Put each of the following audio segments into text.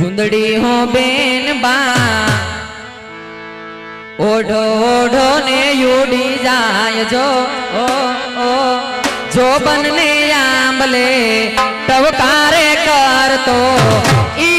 સુંદડી હો બેન બા. ઓઢો ઓઢો ને યુડી જાય જો, ઓ ઓ. જો બનને આંબલે, ટવકારે કરતો. ઈ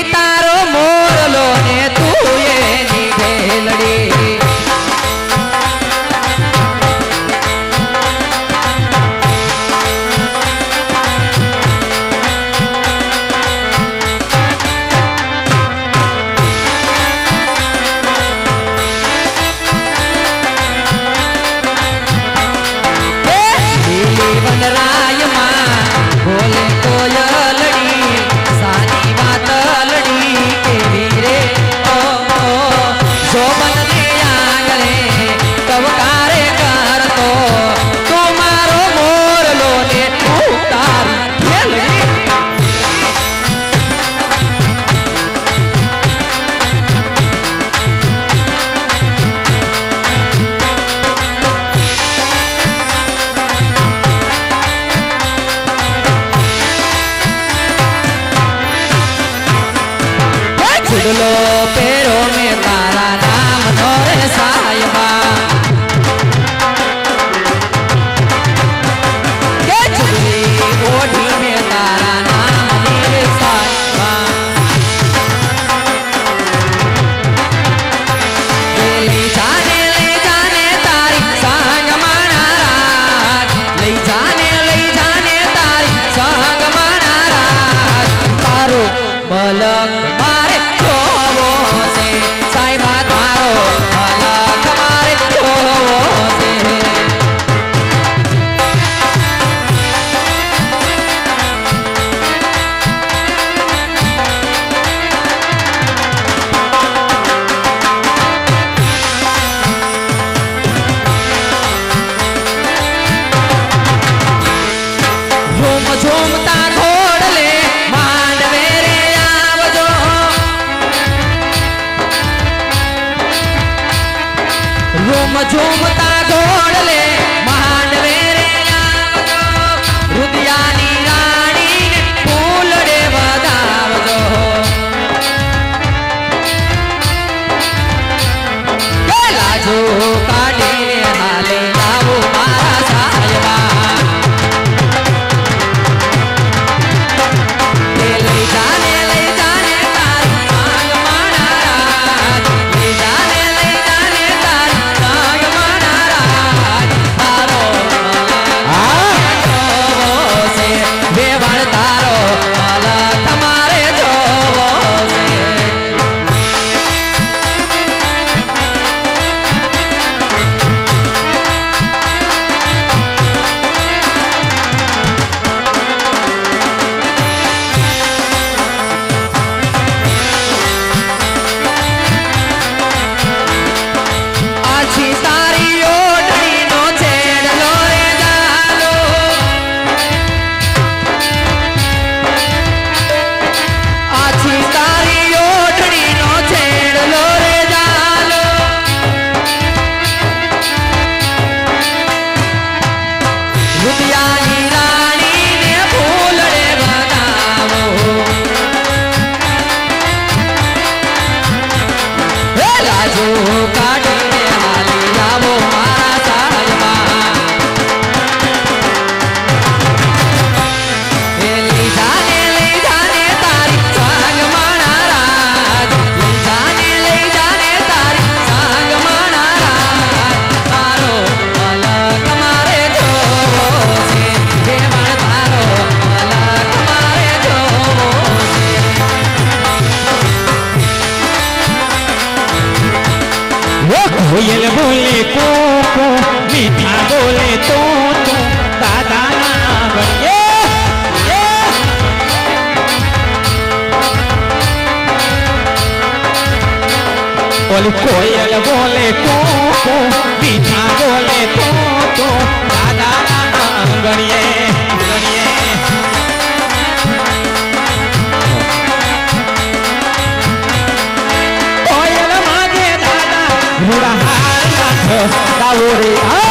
કોયલ બોલે કો કો બીજી બોલે તો તો, દાદા આંગણીએ કોયલ માગે દાદા રૂડા હાથ દાવો રે આ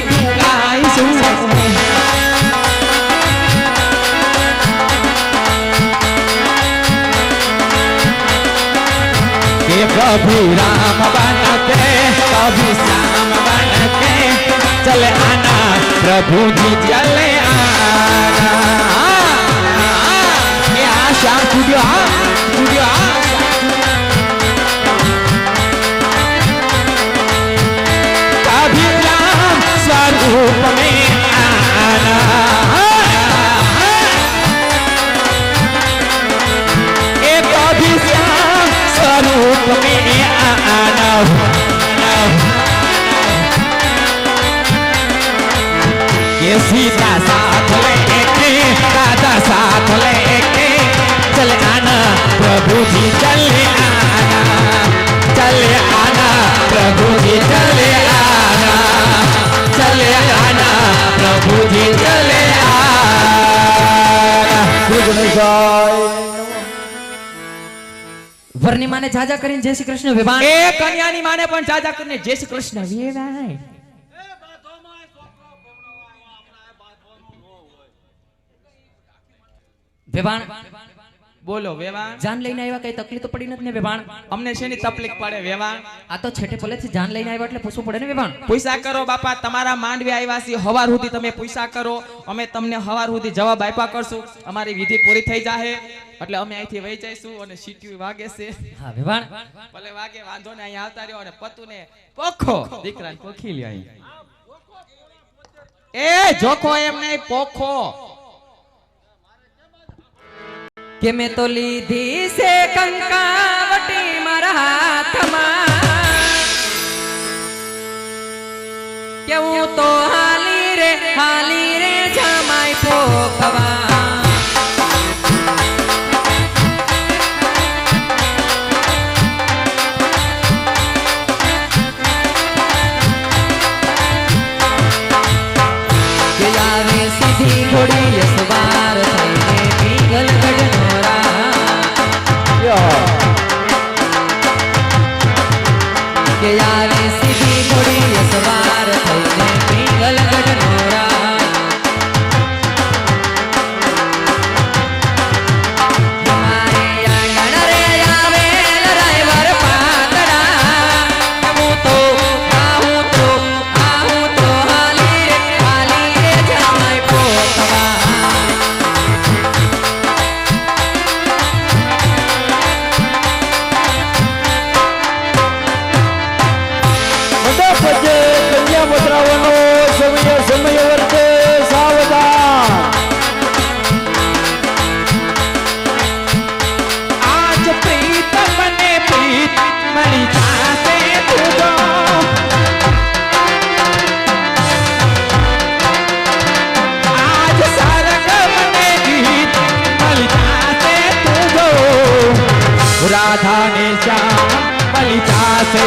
પ્રભુ રામ બન કે કભી શ્યામ બન કે ચલે આના પ્રભુજી ચલે આના. सीता साथ लेके दादा साथ लेके चल आना प्रभु जी चले आना चले आना प्रभु जी चले आना चले आना प्रभु जी चले आना શ્રી ગણેશાય વરની માને જાજા કરીને જય શ્રી કૃષ્ણ વિભાન એ કન્યાની માને પણ જાજા કરીને જય શ્રી કૃષ્ણ વેવાય વિભાન બોલો વેવાણ? જાન લઈને આવ્યા કઈ તકલીફ તો પડી નથી ને વેવાણ? અમને શેની તકલીફ પડે વેવાણ? આ તો છેટે પહેલેથી જાન લઈને આવ્યા એટલે પૂછવું પડે ને વેવાણ? પૈસા કરો બાપા તમારા માંડવી આવ્યા છે હવાર સુધી તમે પૈસા કરો અમે તમને હવાર સુધી જવાબ આપ્યા કરશું અમારી વિધિ પૂરી થઈ જાહે એટલે અમે અહીંથી વહી જઈશું અને સીટી વાગે છે. હા વેવાણ? ભલે વાગે વાંધો ને અહીંયા આવતા રહ્યો અને પતુને પોખો. દીકરાને પોખી લ્યો અહીં. એ જોખો એમ નહીં પોખો. કે મેં તો લીધી છે કંકાવટી મારા હાથમાં કે હું તો હાલી રે હાલી રાધા ને શ્યામ બલિ જાશે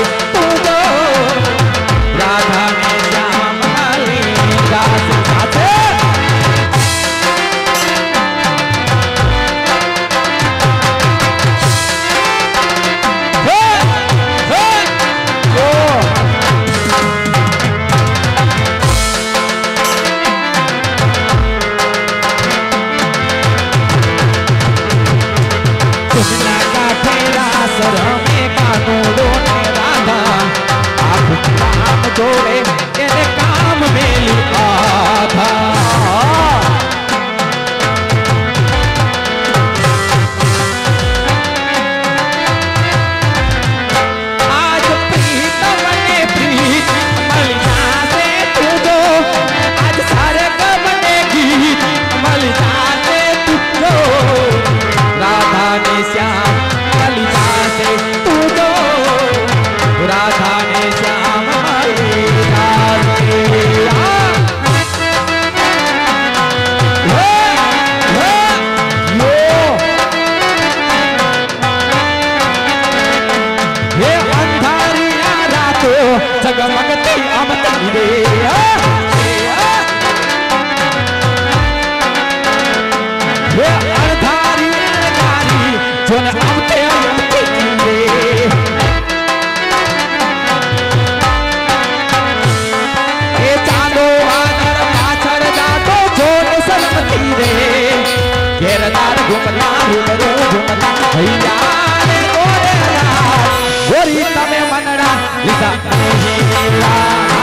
ગગમગતી આમ તારી રે હે અણધારી અણધારી જોને આવતે આવતી રે એ ભૈયા ઓરી તમે મનડા લીધા.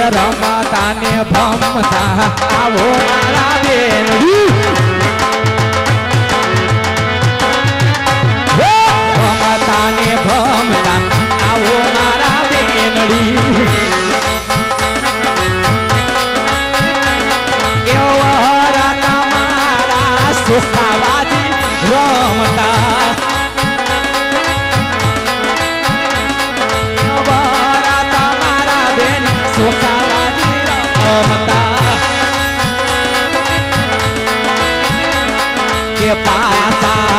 રમતાને ભમતા આવો મારા બેન. પાતા